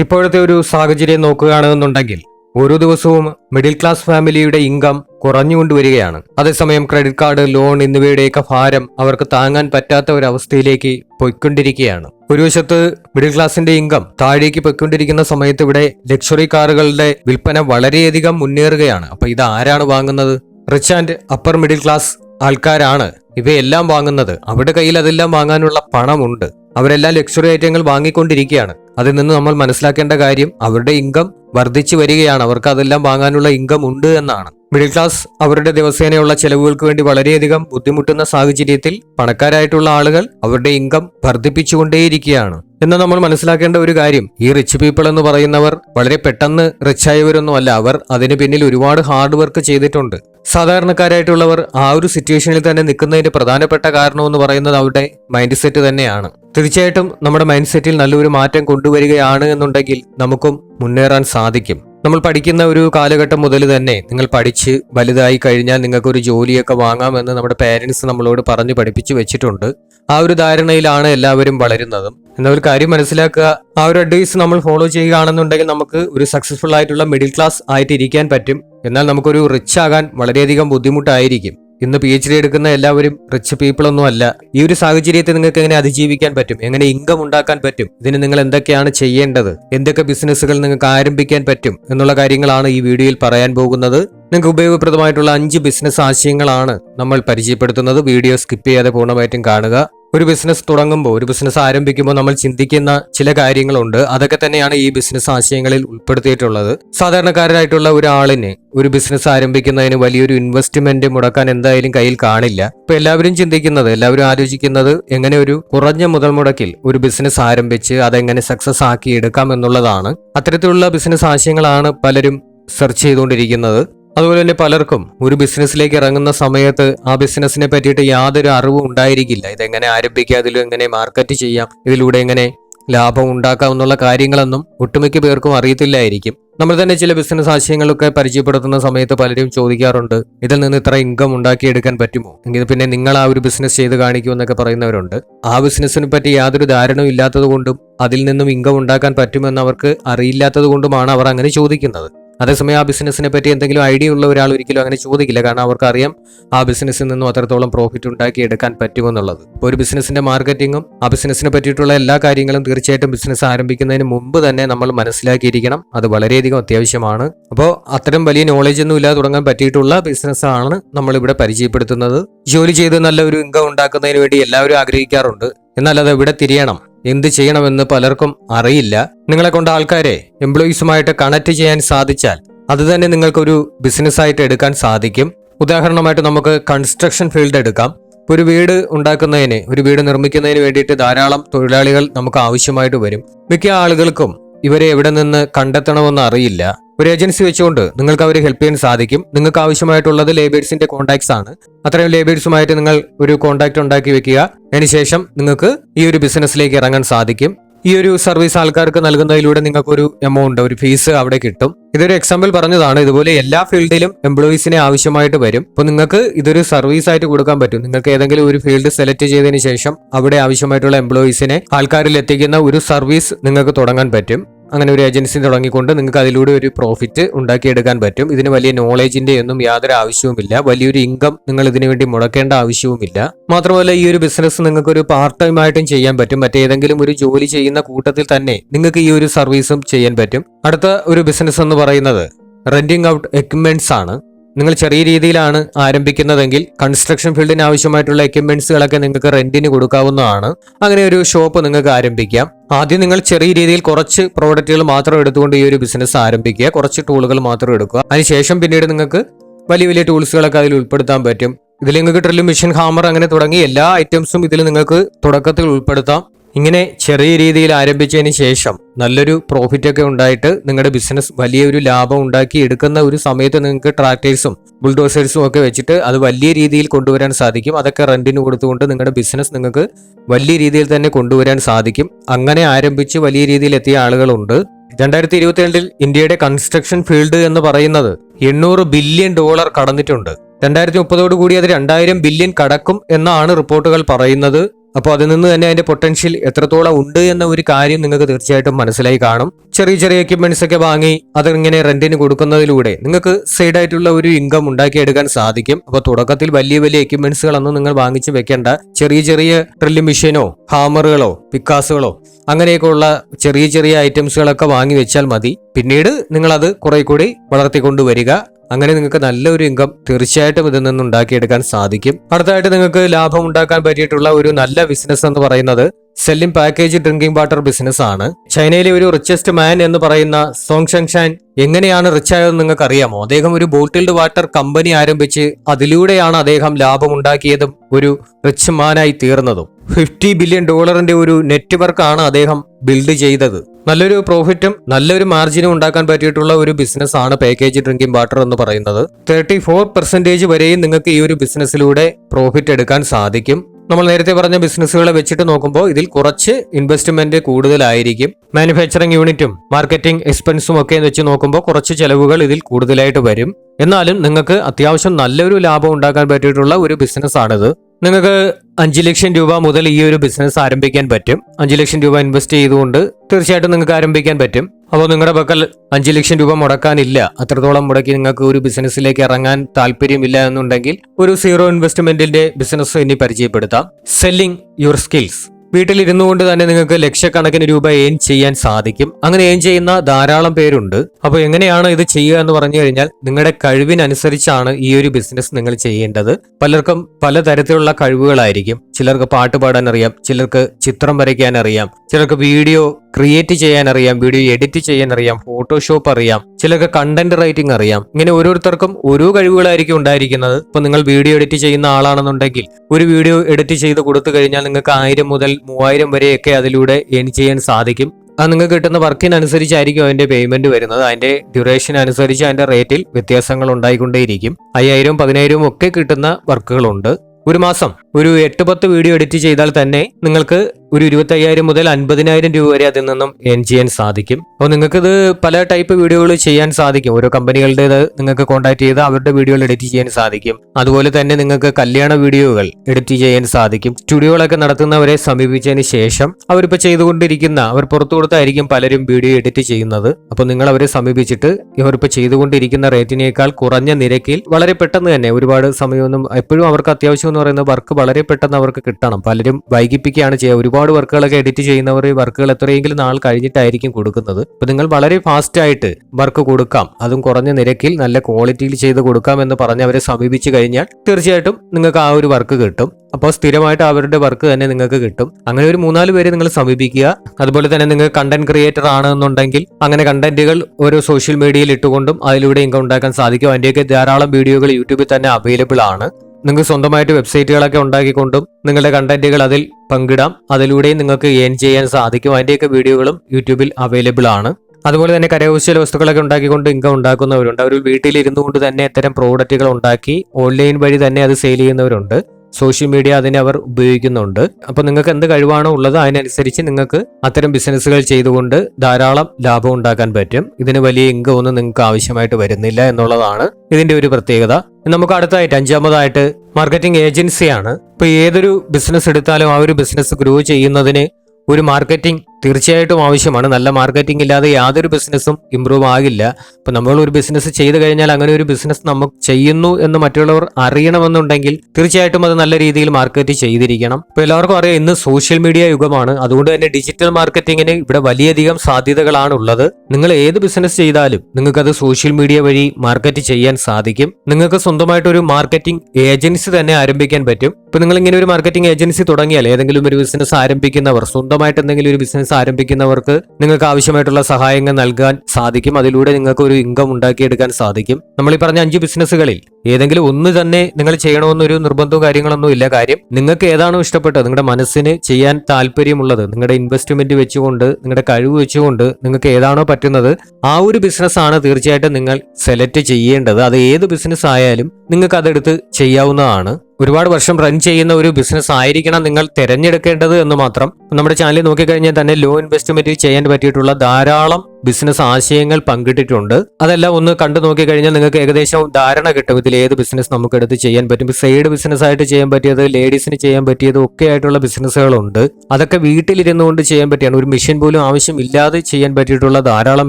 ഇപ്പോഴത്തെ ഒരു സാഹചര്യം നോക്കുകയാണെന്നുണ്ടെങ്കിൽ ഒരു ദിവസവും മിഡിൽ ക്ലാസ് ഫാമിലിയുടെ ഇൻകം കുറഞ്ഞുകൊണ്ടുവരികയാണ്. അതേസമയം ക്രെഡിറ്റ് കാർഡ് ലോൺ എന്നിവയുടെയൊക്കെ ഭാരം അവർക്ക് താങ്ങാൻ പറ്റാത്ത ഒരു അവസ്ഥയിലേക്ക് പൊയ്ക്കൊണ്ടിരിക്കുകയാണ്. ഒരു വശത്ത് മിഡിൽ ക്ലാസിന്റെ ഇൻകം താഴേക്ക് പൊയ്ക്കൊണ്ടിരിക്കുന്ന സമയത്ത് ഇവിടെ ലക്ഷറി കാറുകളുടെ വിൽപ്പന വളരെയധികം മുന്നേറുകയാണ്. അപ്പൊ ഇത് ആരാണ് വാങ്ങുന്നത്? Rich and upper middle class ആൾക്കാരാണ് ഇവയെല്ലാം വാങ്ങുന്നത്. അവരുടെ കയ്യിൽ അതെല്ലാം വാങ്ങാനുള്ള പണമുണ്ട്. അവരെല്ലാം ലക്ഷറി ഐറ്റങ്ങൾ വാങ്ങിക്കൊണ്ടിരിക്കുകയാണ്. അതിൽ നിന്ന് നമ്മൾ മനസ്സിലാക്കേണ്ട കാര്യം അവരുടെ ഇൻകം വർദ്ധിച്ചു വരികയാണ്. അവർക്ക് അതെല്ലാം വാങ്ങാനുള്ള ഇൻകം ഉണ്ട് എന്നാണ്. മിഡിൽ ക്ലാസ് അവരുടെ ദിവസേനയുള്ള ചെലവുകൾക്ക് വേണ്ടി വളരെയധികം ബുദ്ധിമുട്ടുന്ന സാഹചര്യത്തിൽ പണക്കാരായിട്ടുള്ള ആളുകൾ അവരുടെ ഇൻകം വർദ്ധിപ്പിച്ചുകൊണ്ടേയിരിക്കുകയാണ്. എന്ന് നമ്മൾ മനസ്സിലാക്കേണ്ട ഒരു കാര്യം ഈ റിച്ച് പീപ്പിൾ എന്ന് പറയുന്നവർ വളരെ പെട്ടെന്ന് റിച്ച് ആയവരൊന്നും അല്ല. അവർ അതിന് പിന്നിൽ ഒരുപാട് ഹാർഡ് വർക്ക് ചെയ്തിട്ടുണ്ട്. സാധാരണക്കാരായിട്ടുള്ളവർ ആ ഒരു സിറ്റുവേഷനിൽ തന്നെ നിൽക്കുന്നതിന്റെ പ്രധാനപ്പെട്ട കാരണം എന്ന് പറയുന്നത് അവരുടെ മൈൻഡ് സെറ്റ് തന്നെയാണ്. തീർച്ചയായിട്ടും നമ്മുടെ മൈൻഡ് സെറ്റിൽ നല്ലൊരു മാറ്റം കൊണ്ടുവരികയാണ് എന്നുണ്ടെങ്കിൽ നമുക്കും മുന്നേറാൻ സാധിക്കും. നമ്മൾ പഠിക്കുന്ന ഒരു കാലഘട്ടം മുതൽ തന്നെ നിങ്ങൾ പഠിച്ച് വലുതായി കഴിഞ്ഞാൽ നിങ്ങൾക്ക് ഒരു ജോലിയൊക്കെ വാങ്ങാമെന്ന് നമ്മുടെ പേരൻസ് നമ്മളോട് പറഞ്ഞു പഠിപ്പിച്ചു വെച്ചിട്ടുണ്ട്. ആ ഒരു ധാരണയിലാണ് എല്ലാവരും വളരുന്നതും. എന്നാൽ ഒരു കാര്യം മനസ്സിലാക്കുക ആ ഒരു അഡ്വൈസ് നമ്മൾ ഫോളോ ചെയ്യുകയാണെന്നുണ്ടെങ്കിൽ നമുക്ക് ഒരു സക്സസ്ഫുൾ ആയിട്ടുള്ള മിഡിൽ ക്ലാസ് ആയിട്ട് ഇരിക്കാൻ പറ്റും. എന്നാൽ നമുക്കൊരു റിച്ച് ആകാൻ വളരെയധികം ബുദ്ധിമുട്ടായിരിക്കും. ഇന്ന് പി എച്ച് ഡി എടുക്കുന്ന എല്ലാവരും റിച്ച് പീപ്പിൾ ഒന്നും അല്ല. ഈ ഒരു സാഹചര്യത്തെ നിങ്ങൾക്ക് എങ്ങനെ അതിജീവിക്കാൻ പറ്റും? എങ്ങനെ ഇൻകം ഉണ്ടാക്കാൻ പറ്റും? ഇതിന് നിങ്ങൾ എന്തൊക്കെയാണ് ചെയ്യേണ്ടത്? എന്തൊക്കെ ബിസിനസ്സുകൾ നിങ്ങൾക്ക് ആരംഭിക്കാൻ പറ്റും? എന്നുള്ള കാര്യങ്ങളാണ് ഈ വീഡിയോയിൽ പറയാൻ പോകുന്നത്. നിങ്ങൾക്ക് ഉപയോഗപ്രദമായിട്ടുള്ള അഞ്ച് ബിസിനസ് ആശയങ്ങളാണ് നമ്മൾ പരിചയപ്പെടുത്തുന്നത്. വീഡിയോ സ്കിപ്പ് ചെയ്യാതെ പൂർണമായിട്ടും കാണുക. ഒരു ബിസിനസ് തുടങ്ങുമ്പോൾ ഒരു ബിസിനസ് ആരംഭിക്കുമ്പോൾ നമ്മൾ ചിന്തിക്കുന്ന ചില കാര്യങ്ങളുണ്ട്. അതൊക്കെ തന്നെയാണ് ഈ ബിസിനസ് ആശയങ്ങളിൽ ഉൾപ്പെടുത്തിയിട്ടുള്ളത്. സാധാരണക്കാരായിട്ടുള്ള ഒരാളിന് ഒരു ബിസിനസ് ആരംഭിക്കുന്നതിന് വലിയൊരു ഇൻവെസ്റ്റ്മെന്റ് മുടക്കാൻ എന്തായാലും കയ്യിൽ കാണില്ല. ഇപ്പൊ എല്ലാവരും ചിന്തിക്കുന്നത് എല്ലാവരും ആലോചിക്കുന്നത് എങ്ങനെ ഒരു കുറഞ്ഞ മുതൽ മുടക്കിൽ ഒരു ബിസിനസ് ആരംഭിച്ച് അതെങ്ങനെ സക്സസ് ആക്കി എടുക്കാം എന്നുള്ളതാണ്. അത്തരത്തിലുള്ള ബിസിനസ് ആശയങ്ങളാണ് പലരും സെർച്ച് ചെയ്തുകൊണ്ടിരിക്കുന്നത്. അതുപോലെ തന്നെ പലർക്കും ഒരു ബിസിനസ്സിലേക്ക് ഇറങ്ങുന്ന സമയത്ത് ആ ബിസിനസ്സിനെ പറ്റിയിട്ട് യാതൊരു അറിവും ഉണ്ടായിരിക്കില്ല. ഇതെങ്ങനെ ആരംഭിക്കാം? അതിലും എങ്ങനെ മാർക്കറ്റ് ചെയ്യാം? ഇതിലൂടെ എങ്ങനെ ലാഭം ഉണ്ടാക്കാം എന്നുള്ള കാര്യങ്ങളൊന്നും ഒട്ടുമിക്ക പേർക്കും അറിയത്തില്ലായിരിക്കും. നമ്മൾ തന്നെ ചില ബിസിനസ് ആശയങ്ങളൊക്കെ പരിചയപ്പെടുത്തുന്ന സമയത്ത് പലരും ചോദിക്കാറുണ്ട് ഇതിൽ നിന്ന് ഇത്ര ഇൻകം ഉണ്ടാക്കിയെടുക്കാൻ പറ്റുമോ? എങ്കിൽ പിന്നെ നിങ്ങൾ ആ ഒരു ബിസിനസ് ചെയ്ത് കാണിക്കൂ എന്നൊക്കെ പറയുന്നവരുണ്ട്. ആ ബിസിനസ്സിനെ പറ്റി യാതൊരു ധാരണയും ഇല്ലാത്തത് കൊണ്ടും അതിൽ നിന്നും ഇൻകം ഉണ്ടാക്കാൻ പറ്റുമെന്ന് അവർക്ക് അറിയില്ലാത്തത് കൊണ്ടുമാണ് അവർ അങ്ങനെ ചോദിക്കുന്നത്. അതേസമയം ആ ബിസിനസ്സിനെ പറ്റി എന്തെങ്കിലും ഐഡിയ ഉള്ള ഒരാൾ ഒരിക്കലും അങ്ങനെ ചോദിക്കില്ല. കാരണം അവർക്കറിയാം ആ ബിസിനസ്സിൽ നിന്നും അത്രത്തോളം പ്രോഫിറ്റ് ഉണ്ടാക്കി എടുക്കാൻ പറ്റുമെന്നുള്ളത് ഒരു ബിസിനസ്സിന്റെ മാർക്കറ്റിങ്ങും ആ ബിസിനസ്സിനെ പറ്റിയിട്ടുള്ള എല്ലാ കാര്യങ്ങളും തീർച്ചയായിട്ടും ബിസിനസ് ആരംഭിക്കുന്നതിന് മുമ്പ് തന്നെ നമ്മൾ മനസ്സിലാക്കിയിരിക്കണം. അത് വളരെയധികം അത്യാവശ്യമാണ്. അപ്പോൾ അത്തരം വലിയ നോളജ് ഒന്നും ഇല്ലാതെ തുടങ്ങാൻ പറ്റിയിട്ടുള്ള ബിസിനസ്സാണ് നമ്മൾ ഇവിടെ പരിചയപ്പെടുത്തുന്നത്. ജോലി ചെയ്ത് നല്ലൊരു ഇൻകം ഉണ്ടാക്കുന്നതിന് വേണ്ടി എല്ലാവരും ആഗ്രഹിക്കാറുണ്ട്. എന്നാൽ അത് എവിടെ തിരിയണം? എന്ത് ചെയ്യണമെന്ന് പലർക്കും അറിയില്ല. നിങ്ങളെ കൊണ്ട് ആൾക്കാരെ എംപ്ലോയീസുമായിട്ട് കണക്ട് ചെയ്യാൻ സാധിച്ചാൽ അത് തന്നെ നിങ്ങൾക്കൊരു ബിസിനസ്സായിട്ട് എടുക്കാൻ സാധിക്കും. ഉദാഹരണമായിട്ട് നമുക്ക് കൺസ്ട്രക്ഷൻ ഫീൽഡ് എടുക്കാം. ഒരു വീട് ഉണ്ടാക്കുന്നതിന് ഒരു വീട് നിർമ്മിക്കുന്നതിന് വേണ്ടിയിട്ട് ധാരാളം തൊഴിലാളികൾ നമുക്ക് ആവശ്യമായിട്ട് വരും. മിക്ക ആളുകൾക്കും ഇവരെ എവിടെ നിന്ന് കണ്ടെത്തണമെന്ന് അറിയില്ല. ഒരു ഏജൻസി വെച്ചുകൊണ്ട് നിങ്ങൾക്ക് അവരെ ഹെൽപ്പ് ചെയ്യാൻ സാധിക്കും. നിങ്ങൾക്ക് ആവശ്യമായിട്ടുള്ളത് ലേബേഴ്സിന്റെ കോൺടാക്ട്സ് ആണ്. അത്രയും ലേബേഴ്സുമായിട്ട് നിങ്ങൾ ഒരു കോൺടാക്ട് ഉണ്ടാക്കി വെക്കുക. അതിനുശേഷം നിങ്ങൾക്ക് ഈ ഒരു ബിസിനസ്സിലേക്ക് ഇറങ്ങാൻ സാധിക്കും. ഈ ഒരു സർവീസ് ആൾക്കാർക്ക് നൽകുന്നതിലൂടെ നിങ്ങൾക്ക് ഒരു എമൗണ്ട് ഒരു ഫീസ് അവിടെ കിട്ടും. ഇതൊരു എക്സാമ്പിൾ പറഞ്ഞതാണ്. ഇതുപോലെ എല്ലാ ഫീൽഡിലും എംപ്ലോയീസിനെ ആവശ്യമായിട്ട് വരും. അപ്പോൾ നിങ്ങൾക്ക് ഇതൊരു സർവീസ് ആയിട്ട് കൊടുക്കാൻ പറ്റും. നിങ്ങൾക്ക് ഏതെങ്കിലും ഒരു ഫീൽഡ് സെലക്ട് ചെയ്തതിന് ശേഷം അവിടെ ആവശ്യമായിട്ടുള്ള എംപ്ലോയീസിനെ ആൾക്കാരിൽ എത്തിക്കുന്ന ഒരു സർവീസ് നിങ്ങൾക്ക് തുടങ്ങാൻ പറ്റും. അങ്ങനെ ഒരു ഏജൻസി തുടങ്ങിക്കൊണ്ട് നിങ്ങൾക്ക് അതിലൂടെ ഒരു പ്രോഫിറ്റ് ഉണ്ടാക്കിയെടുക്കാൻ പറ്റും. ഇതിന് വലിയ നോളേജിന്റെ ഒന്നും യാതൊരു ആവശ്യവുമില്ല. വലിയൊരു ഇൻകം നിങ്ങൾ ഇതിനു വേണ്ടി മുടക്കേണ്ട ആവശ്യവുമില്ല. മാത്രമല്ല ഈ ഒരു ബിസിനസ് നിങ്ങൾക്ക് ഒരു പാർട്ട് ടൈം ആയിട്ടും ചെയ്യാൻ പറ്റും. മറ്റേതെങ്കിലും ഒരു ജോലി ചെയ്യുന്ന കൂട്ടത്തിൽ തന്നെ നിങ്ങൾക്ക് ഈ ഒരു സർവീസും ചെയ്യാൻ പറ്റും. അടുത്ത ഒരു ബിസിനസ് എന്ന് പറയുന്നത് റെന്റിങ് ഔട്ട് എക്യുപ്മെന്റ്സ് ആണ്. നിങ്ങൾ ചെറിയ രീതിയിലാണ് ആരംഭിക്കുന്നതെങ്കിൽ കൺസ്ട്രക്ഷൻ ഫീൽഡിന് ആവശ്യമായിട്ടുള്ള എക്യുപ്മെന്റ്സുകളൊക്കെ നിങ്ങൾക്ക് റെന്റിന് കൊടുക്കാവുന്നതാണ്. അങ്ങനെ ഒരു ഷോപ്പ് നിങ്ങൾക്ക് ആരംഭിക്കാം. ആദ്യം നിങ്ങൾ ചെറിയ രീതിയിൽ കുറച്ച് പ്രോഡക്റ്റുകൾ മാത്രം എടുത്തുകൊണ്ട് ഈ ഒരു ബിസിനസ് ആരംഭിക്കുക. കുറച്ച് ടൂളുകൾ മാത്രം എടുക്കുക. അതിനുശേഷം പിന്നീട് നിങ്ങൾക്ക് വലിയ വലിയ ടൂൾസുകളൊക്കെ അതിൽ ഉൾപ്പെടുത്താൻ പറ്റും. ഇതിൽ നിങ്ങൾക്ക് ഡ്രില്ലും മിഷൻ ഹാമർ അങ്ങനെ തുടങ്ങി എല്ലാ ഐറ്റംസും ഇതിൽ നിങ്ങൾക്ക് തുടക്കത്തിൽ ഉൾപ്പെടുത്താം. ഇങ്ങനെ ചെറിയ രീതിയിൽ ആരംഭിച്ചതിന് ശേഷം നല്ലൊരു പ്രോഫിറ്റ് ഒക്കെ ഉണ്ടായിട്ട് നിങ്ങളുടെ ബിസിനസ് വലിയൊരു ലാഭം ഉണ്ടാക്കി എടുക്കുന്ന ഒരു സമയത്ത് നിങ്ങൾക്ക് ട്രാക്ടേഴ്സും ബുൾഡോസേഴ്സും ഒക്കെ വെച്ചിട്ട് അത് വലിയ രീതിയിൽ കൊണ്ടുവരാൻ സാധിക്കും. അതൊക്കെ റെന്റിന് കൊടുത്തുകൊണ്ട് നിങ്ങളുടെ ബിസിനസ് നിങ്ങൾക്ക് വലിയ രീതിയിൽ തന്നെ കൊണ്ടുവരാൻ സാധിക്കും. അങ്ങനെ ആരംഭിച്ച് വലിയ രീതിയിൽ എത്തിയ ആളുകളുണ്ട്. രണ്ടായിരത്തി ഇരുപത്തിരണ്ടിൽ ഇന്ത്യയുടെ കൺസ്ട്രക്ഷൻ ഫീൽഡ് എന്ന് പറയുന്നത് എണ്ണൂറ് ബില്യൺ ഡോളർ കടന്നിട്ടുണ്ട്. രണ്ടായിരത്തി മുപ്പതോടു കൂടി അത് രണ്ടായിരം ബില്യൺ കടക്കും എന്നാണ് റിപ്പോർട്ടുകൾ പറയുന്നത്. അപ്പോൾ അതിൽ നിന്ന് തന്നെ അതിന്റെ പൊട്ടൻഷ്യൽ എത്രത്തോളം ഉണ്ട് എന്ന ഒരു കാര്യം നിങ്ങൾക്ക് തീർച്ചയായിട്ടും മനസ്സിലായി കാണും. ചെറിയ ചെറിയ എക്യുപ്മെന്റ്സ് ഒക്കെ വാങ്ങി അതിങ്ങനെ റെന്റിന് കൊടുക്കുന്നതിലൂടെ നിങ്ങൾക്ക് സൈഡ് ആയിട്ടുള്ള ഒരു ഇൻകം ഉണ്ടാക്കിയെടുക്കാൻ സാധിക്കും. അപ്പോൾ തുടക്കത്തിൽ വലിയ വലിയ എക്യുപ്മെന്റ്സുകളൊന്നും നിങ്ങൾ വാങ്ങിച്ച് വെക്കേണ്ട. ചെറിയ ചെറിയ ഡ്രില്ല് മെഷീനോ ഹാമറുകളോ പിക്കാസുകളോ അങ്ങനെയൊക്കെയുള്ള ചെറിയ ചെറിയ ഐറ്റംസുകളൊക്കെ വാങ്ങി വെച്ചാൽ മതി. പിന്നീട് നിങ്ങൾ അത് കുറെ കൂടി വളർത്തിക്കൊണ്ടുവരിക. അങ്ങനെ നിങ്ങൾക്ക് നല്ലൊരു ഇൻകം തീർച്ചയായിട്ടും ഇതിൽ നിന്ന് ഉണ്ടാക്കിയെടുക്കാൻ സാധിക്കും. അടുത്തതായിട്ട് നിങ്ങൾക്ക് ലാഭം ഉണ്ടാക്കാൻ പറ്റിയിട്ടുള്ള ഒരു നല്ല ബിസിനസ് എന്ന് പറയുന്നത് selling package drinking water business ആണ്. ചൈനയിലെ ഒരു റിച്ചസ്റ്റ് മാൻ എന്ന് പറയുന്ന സോങ് ഷങ്ഷാൻ എങ്ങനെയാണ് റിച്ച് ആയതെന്ന് നിങ്ങൾക്ക് അറിയാമോ അദ്ദേഹം ഒരു ബോട്ടിൽഡ് വാട്ടർ കമ്പനി ആരംഭിച്ച് അതിലൂടെയാണ് അദ്ദേഹം ലാഭം ഉണ്ടാക്കിയതും ഒരു റിച്ച് മാനായി തീർന്നതും. ഫിഫ്റ്റി ബില്യൺ ഡോളറിന്റെ ഒരു നെറ്റ്വർക്ക് ആണ് അദ്ദേഹം ബിൽഡ് ചെയ്തത്. നല്ലൊരു പ്രോഫിറ്റും നല്ലൊരു മാർജിനും ഉണ്ടാക്കാൻ പറ്റിയിട്ടുള്ള ഒരു ബിസിനസ് ആണ് പാക്കേജ് ഡ്രിങ്കിംഗ് വാട്ടർ എന്ന് പറയുന്നത്. തേർട്ടി ഫോർ പെർസെന്റേജ് വരെയും നിങ്ങൾക്ക് ഈ ഒരു ബിസിനസ്സിലൂടെ പ്രോഫിറ്റ് എടുക്കാൻ സാധിക്കും. നമ്മൾ നേരത്തെ പറഞ്ഞ ബിസിനസ്സുകളെ വെച്ചിട്ട് നോക്കുമ്പോൾ ഇതിൽ കുറച്ച് ഇൻവെസ്റ്റ്മെന്റ് കൂടുതലായിരിക്കും. മാനുഫാക്ചറിംഗ് യൂണിറ്റും മാർക്കറ്റിംഗ് എക്സ്പെൻസും ഒക്കെ വെച്ച് നോക്കുമ്പോൾ കുറച്ച് ചെലവുകൾ ഇതിൽ കൂടുതലായിട്ട് വരും. എന്നാലും നിങ്ങൾക്ക് അത്യാവശ്യം നല്ലൊരു ലാഭം ഉണ്ടാക്കാൻ പറ്റിയിട്ടുള്ള ഒരു ബിസിനസ് ആണിത്. നിങ്ങൾക്ക് അഞ്ച് ലക്ഷം രൂപ മുതൽ ഈ ഒരു ബിസിനസ് ആരംഭിക്കാൻ പറ്റും. അഞ്ച് ലക്ഷം രൂപ ഇൻവെസ്റ്റ് ചെയ്തുകൊണ്ട് തീർച്ചയായിട്ടും നിങ്ങൾക്ക് ആരംഭിക്കാൻ പറ്റും. അപ്പോൾ നിങ്ങളുടെ പക്കൽ അഞ്ച് ലക്ഷം രൂപ മുടക്കാനില്ല. അത്രത്തോളം മുടക്കി നിങ്ങൾക്ക് ഒരു ബിസിനസ്സിലേക്ക് ഇറങ്ങാൻ താല്പര്യമില്ല എന്നുണ്ടെങ്കിൽ ഒരു സീറോ ഇൻവെസ്റ്റ്മെന്റിന്റെ ബിസിനസ് ഇനി പരിചയപ്പെടുത്താം. സെല്ലിംഗ് യുവർ സ്കിൽസ് വീട്ടിലിരുന്നു കൊണ്ട് തന്നെ നിങ്ങൾക്ക് ലക്ഷക്കണക്കിന് രൂപ ഏൺ ചെയ്യാൻ സാധിക്കും. അങ്ങനെ ഏൺ ചെയ്യുന്ന ധാരാളം പേരുണ്ട്. അപ്പോൾ എങ്ങനെയാണ് ഇത് ചെയ്യുക എന്ന് പറഞ്ഞു കഴിഞ്ഞാൽ നിങ്ങളുടെ കഴിവിനനുസരിച്ചാണ് ഈ ഒരു ബിസിനസ് നിങ്ങൾ ചെയ്യേണ്ടത്. പലർക്കും പലതരത്തിലുള്ള കഴിവുകളായിരിക്കും. ചിലർക്ക് പാട്ട് പാടാൻ അറിയാം ചിലർക്ക് ചിത്രം വരയ്ക്കാൻ അറിയാം ചിലർക്ക് വീഡിയോ ക്രിയേറ്റ് ചെയ്യാൻ അറിയാം വീഡിയോ എഡിറ്റ് ചെയ്യാൻ അറിയാം ഫോട്ടോഷോപ്പ് അറിയാം ചിലർക്ക് കണ്ടന്റ് റൈറ്റിംഗ് അറിയാം. ഇങ്ങനെ ഓരോരുത്തർക്കും ഓരോ കഴിവുകളായിരിക്കും ഉണ്ടായിരിക്കുന്നത്. ഇപ്പൊ നിങ്ങൾ വീഡിയോ എഡിറ്റ് ചെയ്യുന്ന ആളാണെന്നുണ്ടെങ്കിൽ ഒരു വീഡിയോ എഡിറ്റ് ചെയ്ത് കൊടുത്തു കഴിഞ്ഞാൽ നിങ്ങൾക്ക് ആയിരം മുതൽ മൂവായിരം വരെയൊക്കെ അതിലൂടെ ഏൺ ചെയ്യാൻ സാധിക്കും. അത് നിങ്ങൾക്ക് കിട്ടുന്ന വർക്കിനനുസരിച്ചായിരിക്കും അതിന്റെ പേയ്മെന്റ് വരുന്നത്. അതിന്റെ ഡ്യൂറേഷൻ അനുസരിച്ച് അതിന്റെ റേറ്റിൽ വ്യത്യാസങ്ങൾ ഉണ്ടായിക്കൊണ്ടേയിരിക്കും. അയ്യായിരവും പതിനായിരവും ഒക്കെ കിട്ടുന്ന വർക്കുകളുണ്ട് ഒരു മാസം. ഒരു എട്ട് പത്ത് വീഡിയോ എഡിറ്റ് ചെയ്താൽ തന്നെ നിങ്ങൾക്ക് ഒരു ഇരുപത്തി അയ്യായിരം മുതൽ അൻപതിനായിരം രൂപ വരെ അതിൽ നിന്നും ഏൺ ചെയ്യാൻ സാധിക്കും. അപ്പോൾ നിങ്ങൾക്ക് പല ടൈപ്പ് വീഡിയോകൾ ചെയ്യാൻ സാധിക്കും. ഓരോ കമ്പനികളുടേത് നിങ്ങൾക്ക് കോൺടാക്ട് ചെയ്ത് അവരുടെ വീഡിയോകൾ എഡിറ്റ് ചെയ്യാൻ സാധിക്കും. അതുപോലെ തന്നെ നിങ്ങൾക്ക് കല്യാണ വീഡിയോകൾ എഡിറ്റ് ചെയ്യാൻ സാധിക്കും. സ്റ്റുഡിയോകളൊക്കെ നടത്തുന്നവരെ സമീപിച്ചതിന് ശേഷം അവരിപ്പോൾ ചെയ്തുകൊണ്ടിരിക്കുന്ന അവർ പുറത്തു കൊടുത്തായിരിക്കും പലരും വീഡിയോ എഡിറ്റ് ചെയ്യുന്നത്. അപ്പോൾ നിങ്ങൾ അവരെ സമീപിച്ചിട്ട് ഇവരിപ്പോൾ ചെയ്തുകൊണ്ടിരിക്കുന്ന റേറ്റിനേക്കാൾ കുറഞ്ഞ നിരക്കിൽ വളരെ പെട്ടെന്ന് തന്നെ ഒരുപാട് സമയമൊന്നും എപ്പോഴും അവർക്ക് അത്യാവശ്യം എന്ന് പറയുന്നത് വർക്ക് വളരെ പെട്ടെന്ന് അവർക്ക് കിട്ടണം. പലരും വൈകിപ്പിക്കുകയാണ് ചെയ്യുക. ഒരുപാട് വർക്കുകളൊക്കെ എഡിറ്റ് ചെയ്യുന്നവർ ഈ വർക്കുകൾ എത്രയെങ്കിലും നാൾ കഴിഞ്ഞിട്ടായിരിക്കും കൊടുക്കുന്നത്. അപ്പൊ നിങ്ങൾ വളരെ ഫാസ്റ്റ് ആയിട്ട് വർക്ക് കൊടുക്കാം. അതും കുറഞ്ഞ നിരക്കിൽ നല്ല ക്വാളിറ്റിയിൽ ചെയ്ത് കൊടുക്കാം എന്ന് പറഞ്ഞ് അവരെ സമീപിച്ചു കഴിഞ്ഞാൽ തീർച്ചയായിട്ടും നിങ്ങൾക്ക് ആ ഒരു വർക്ക് കിട്ടും. അപ്പോൾ സ്ഥിരമായിട്ട് അവരുടെ വർക്ക് തന്നെ നിങ്ങൾക്ക് കിട്ടും. അങ്ങനെ ഒരു മൂന്നാൽ പേര് നിങ്ങൾ സമീപിക്കുക. അതുപോലെ തന്നെ നിങ്ങൾ കണ്ടന്റ് ക്രിയേറ്റർ ആണെന്നുണ്ടെങ്കിൽ അങ്ങനെ കണ്ടന്റുകൾ ഓരോ സോഷ്യൽ മീഡിയയിൽ ഇട്ടുകൊണ്ടും അതിലൂടെ ഇൻകം ഉണ്ടാക്കാൻ സാധിക്കും. അതിന്റെയൊക്കെ ധാരാളം വീഡിയോകൾ യൂട്യൂബിൽ തന്നെ അവൈലബിൾ ആണ്. നിങ്ങൾക്ക് സ്വന്തമായിട്ട് വെബ്സൈറ്റുകളൊക്കെ ഉണ്ടാക്കിക്കൊണ്ടും നിങ്ങളുടെ കണ്ടന്റുകൾ അതിൽ പങ്കിടാം. അതിലൂടെയും നിങ്ങൾക്ക് ഏൺ ചെയ്യാൻ സാധിക്കും. അതിന്റെയൊക്കെ വീഡിയോകളും യൂട്യൂബിൽ അവൈലബിൾ ആണ്. അതുപോലെ തന്നെ കരകൗശല വസ്തുക്കളൊക്കെ ഉണ്ടാക്കിക്കൊണ്ട് ഇൻകം ഉണ്ടാക്കുന്നവരുണ്ട്. അവർ വീട്ടിലിരുന്നു കൊണ്ട് തന്നെ ഇത്തരം പ്രോഡക്റ്റുകൾ ഉണ്ടാക്കി ഓൺലൈൻ വഴി തന്നെ അത് സെയിൽ ചെയ്യുന്നവരുണ്ട്. സോഷ്യൽ മീഡിയ അതിനെ അവർ ഉപയോഗിക്കുന്നുണ്ട്. അപ്പോൾ നിങ്ങൾക്ക് എന്ത് കഴിവാണോ ഉള്ളത് അതിനനുസരിച്ച് നിങ്ങൾക്ക് അത്തരം ബിസിനസ്സുകൾ ചെയ്തുകൊണ്ട് ധാരാളം ലാഭം ഉണ്ടാക്കാൻ പറ്റും. ഇതിന് വലിയ ഇൻകം ഒന്നും നിങ്ങൾക്ക് ആവശ്യമായിട്ട് വരുന്നില്ല എന്നുള്ളതാണ് ഇതിന്റെ ഒരു പ്രത്യേകത. നമുക്ക് അടുത്തായിട്ട് അഞ്ചാമതായിട്ട് മാർക്കറ്റിംഗ് ഏജൻസിയാണ് ഇപ്പൊ ഏതൊരു ബിസിനസ് എടുത്താലും ആ ഒരു ബിസിനസ് ഗ്രോ ചെയ്യുന്നതിന് ഒരു മാർക്കറ്റിംഗ് തീർച്ചയായിട്ടും ആവശ്യമാണ്. നല്ല മാർക്കറ്റിംഗ് ഇല്ലാതെ യാതൊരു ബിസിനസ്സും ഇമ്പ്രൂവ് ആകില്ല. അപ്പോൾ നമ്മൾ ഒരു ബിസിനസ് ചെയ്തു കഴിഞ്ഞാൽ അങ്ങനെ ഒരു ബിസിനസ് നമുക്ക് ചെയ്യുന്നു എന്ന് മറ്റുള്ളവർ അറിയണമെന്നുണ്ടെങ്കിൽ തീർച്ചയായിട്ടും അത് നല്ല രീതിയിൽ മാർക്കറ്റ് ചെയ്തിരിക്കണം. ഇപ്പോൾ എല്ലാവർക്കും അറിയാം ഇന്ന് സോഷ്യൽ മീഡിയ യുഗമാണ്. അതുകൊണ്ട് തന്നെ ഡിജിറ്റൽ മാർക്കറ്റിങ്ങിന് ഇവിടെ വലിയധികം സാധ്യതകളാണ് ഉള്ളത് നിങ്ങൾ ഏത് ബിസിനസ് ചെയ്താലും നിങ്ങൾക്കത് സോഷ്യൽ മീഡിയ വഴി മാർക്കറ്റ് ചെയ്യാൻ സാധിക്കും. നിങ്ങൾക്ക് സ്വന്തമായിട്ട് ഒരു മാർക്കറ്റിംഗ് ഏജൻസി തന്നെ ആരംഭിക്കാൻ പറ്റും. ഇപ്പം നിങ്ങൾ ഇങ്ങനെ ഒരു മാർക്കറ്റിംഗ് ഏജൻസി തുടങ്ങിയാൽ ഏതെങ്കിലും ഒരു ബിസിനസ് ആരംഭിക്കുന്നവർ സ്വന്തമായിട്ട് എന്തെങ്കിലും ഒരു ബിസിനസ് ആരംഭിക്കുന്നവർക്ക് നിങ്ങൾക്ക് ആവശ്യമായിട്ടുള്ള സഹായങ്ങൾ നൽകാൻ സാധിക്കും. അതിലൂടെ നിങ്ങൾക്ക് ഒരു ഇൻകം ഉണ്ടാക്കിയെടുക്കാൻ സാധിക്കും. നമ്മൾ ഈ പറഞ്ഞ അഞ്ച് ബിസിനസ്സുകളിൽ ഏതെങ്കിലും ഒന്ന് തന്നെ നിങ്ങൾ ചെയ്യണമെന്നൊരു നിർബന്ധവും കാര്യങ്ങളൊന്നും ഇല്ല. കാര്യം നിങ്ങൾക്ക് ഏതാണോ ഇഷ്ടപ്പെട്ടത്? നിങ്ങളുടെ മനസ്സിന് ചെയ്യാൻ താല്പര്യമുള്ളത് നിങ്ങളുടെ ഇൻവെസ്റ്റ്മെന്റ് വെച്ചുകൊണ്ട് നിങ്ങളുടെ കഴിവ് വെച്ചുകൊണ്ട് നിങ്ങൾക്ക് ഏതാണോ പറ്റുന്നത് ആ ഒരു ബിസിനസ് ആണ് തീർച്ചയായിട്ടും നിങ്ങൾ സെലക്ട് ചെയ്യേണ്ടത്. അത് ഏത് ബിസിനസ് ആയാലും നിങ്ങൾക്ക് അതെടുത്ത് ചെയ്യാവുന്നതാണ്. ഒരുപാട് വർഷം റൺ ചെയ്യുന്ന ഒരു ബിസിനസ് ആയിരിക്കണം നിങ്ങൾ തിരഞ്ഞെടുക്കേണ്ടത് എന്ന് മാത്രം. നമ്മുടെ ചാനലിൽ നോക്കിക്കഴിഞ്ഞാൽ തന്നെ ലോ ഇൻവെസ്റ്റ്മെന്റ് ചെയ്യാൻ പറ്റിയിട്ടുള്ള ധാരാളം ബിസിനസ് ആശയങ്ങൾ പങ്കിട്ടിട്ടുണ്ട്. അതെല്ലാം ഒന്ന് കണ്ടു നോക്കി കഴിഞ്ഞാൽ നിങ്ങൾക്ക് ഏകദേശം ധാരണ കിട്ടും ഇതിൽ ഏത് ബിസിനസ് നമുക്ക് എടുത്ത് ചെയ്യാൻ പറ്റും. സൈഡ് ബിസിനസ് ആയിട്ട് ചെയ്യാൻ പറ്റിയത് ലേഡീസിന് ചെയ്യാൻ പറ്റിയത് ഒക്കെ ആയിട്ടുള്ള ബിസിനസ്സുകളുണ്ട് അതൊക്കെ വീട്ടിലിരുന്നു കൊണ്ട് ചെയ്യാൻ പറ്റിയാണ്. ഒരു മെഷീൻ പോലും ആവശ്യമില്ലാതെ ചെയ്യാൻ പറ്റിയിട്ടുള്ള ധാരാളം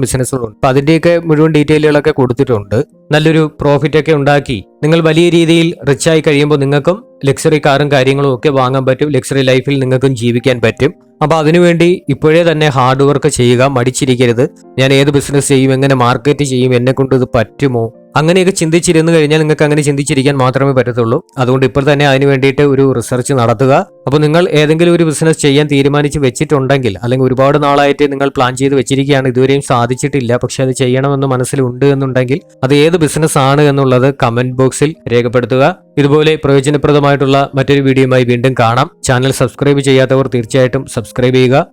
ബിസിനസ്സുകളുണ്ട് അപ്പൊ അതിന്റെയൊക്കെ മുഴുവൻ ഡീറ്റെയിലുകളൊക്കെ കൊടുത്തിട്ടുണ്ട്. നല്ലൊരു പ്രോഫിറ്റ് ഒക്കെ ഉണ്ടാക്കി. നിങ്ങൾ വലിയ രീതിയിൽ റിച്ചായി കഴിയുമ്പോൾ നിങ്ങൾക്കും ലക്സറി കാറും കാര്യങ്ങളും ഒക്കെ വാങ്ങാൻ പറ്റും. ലക്സറി ലൈഫിൽ നിങ്ങൾക്കും ജീവിക്കാൻ പറ്റും. അപ്പൊ അതിനുവേണ്ടി ഇപ്പോഴേ തന്നെ ഹാർഡ് വർക്ക് ചെയ്യുക മടിച്ചിരിക്കരുത്. ഞാൻ ഏത് ബിസിനസ് ചെയ്യും എങ്ങനെ മാർക്കറ്റ് ചെയ്യും എന്നെ കൊണ്ട് ഇത് പറ്റുമോ? അങ്ങനെയൊക്കെ ചിന്തിച്ചിരുന്നു കഴിഞ്ഞാൽ നിങ്ങൾക്ക് അങ്ങനെ ചിന്തിച്ചിരിക്കാൻ മാത്രമേ പറ്റത്തുള്ളൂ. അതുകൊണ്ട് ഇപ്പോൾ തന്നെ അതിന് വേണ്ടിയിട്ട് ഒരു റിസർച്ച് നടത്തുക. അപ്പോൾ നിങ്ങൾ ഏതെങ്കിലും ഒരു ബിസിനസ് ചെയ്യാൻ തീരുമാനിച്ച് വെച്ചിട്ടുണ്ടെങ്കിൽ അല്ലെങ്കിൽ ഒരുപാട് നാളായിട്ട് നിങ്ങൾ പ്ലാൻ ചെയ്ത് വെച്ചിരിക്കുകയാണ് ഇതുവരെയും സാധിച്ചിട്ടില്ല പക്ഷെ അത് ചെയ്യണമെന്ന് മനസ്സിലുണ്ട് എന്നുണ്ടെങ്കിൽ അത് ഏത് ബിസിനസ് ആണ് എന്നുള്ളത് കമന്റ് ബോക്സിൽ രേഖപ്പെടുത്തുക. ഇതുപോലെ പ്രയോജനപ്രദമായിട്ടുള്ള മറ്റൊരു വീഡിയോയുമായി വീണ്ടും കാണാം. ചാനൽ സബ്സ്ക്രൈബ് ചെയ്യാത്തവർ തീർച്ചയായിട്ടും സബ്സ്ക്രൈബ് ചെയ്യുക.